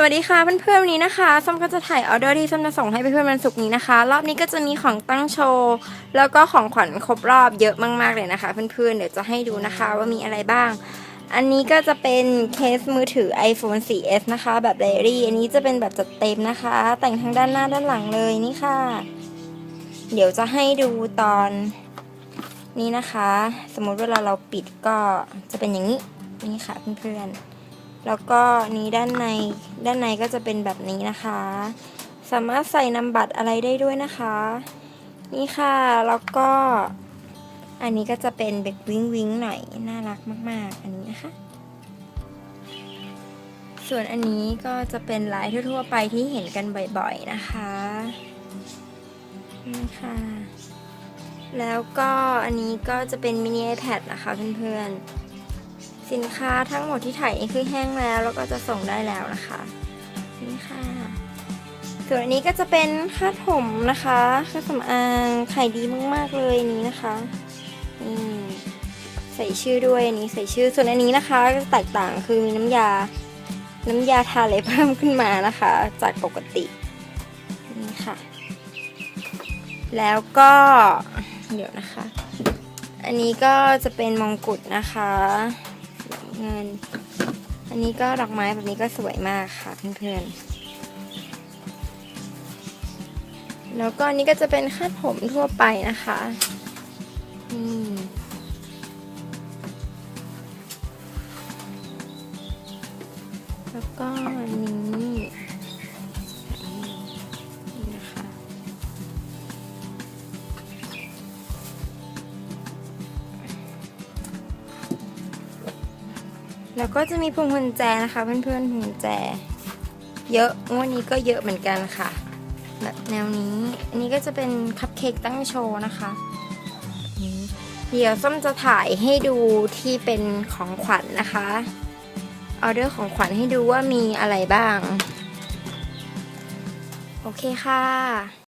สวัสดีค่ะเพื่อนๆวันนี้นะคะส้มก็จะถ่ายออเดอร์ที่ส้มจะส่งให้เพื่อนๆวันศุกร์นี้นะคะ รอบนี้ก็จะมีของตั้งโชว์แล้วก็ของขวัญครบรอบเยอะมากๆเลยนะคะเพื่อนๆเดี๋ยวจะให้ดูนะคะว่ามีอะไรบ้าง อันนี้ก็จะเป็นเคสมือถือ iPhone 4s นะคะ แบบไดรี่อันนี้จะเป็นแบบจัดเต็มนะคะ แต่งทั้งด้านหน้าด้านหลังเลยนี่ค่ะ เดี๋ยวจะให้ดูตอนนี้นะคะ สมมุติเวลาเราปิดก็จะเป็นอย่างนี้นี่ค่ะเพื่อนๆ แล้วก็นี้ด้านในด้านในก็จะเป็นแบบนี้นะคะ สามารถใส่นำบัตรอะไรได้ด้วยนะคะ นี่ค่ะแล้วก็อันนี้ก็จะเป็นเบกวิ้งวิ้งหน่อยน่ารักมาก ๆ อันนี้นะคะ ส่วนอันนี้ก็จะเป็นลายทั่ว ๆ ไปที่เห็นกันบ่อย ๆ นะคะนี่ค่ะ แล้วก็อันนี้ก็จะเป็นมินิ iPad นะคะเพื่อน ๆ สินค้าทั้งหมดที่ถ่ายนี่คือแห้งแล้ว แล้วก็จะส่งได้แล้วนะคะนี่ค่ะส่วนอันนี้ก็จะเป็นคาดผมนะคะเครื่องสำอางขายดีมาก ๆ เลยนี้นะคะนี่ใส่ชื่อด้วยอันนี้ใส่ชื่อส่วนอันนี้นะคะก็แตกต่างคือมีน้ำยา น้ำยาทาเล็บเพิ่มขึ้นมานะคะ จากปกตินี่ค่ะ แล้วก็เดี๋ยวนะคะ อันนี้ก็จะเป็นมงกุฎนะคะ งาน อันนี้ก็ดอกไม้แบบนี้ก็สวยมากค่ะเพื่อนๆ แล้วก็อันนี้ก็จะเป็นคาดผมทั่วไปนะคะนี่แล้วก็อันนี้ แล้วก็จะมีพวงกุญแจนะคะเพื่อนๆพวงกุญแจ เยอะงวดนี้ก็เยอะเหมือนกันค่ะ แบบแนวนี้ อันนี้ก็จะเป็นคัพเค้กตั้งโชว์นะคะเดี๋ยวส้มจะถ่ายให้ดูที่เป็นของขวัญนนะคะออเดอร์ของขวัญให้ดูว่ามีอะไรบ้าง โอเคค่ะ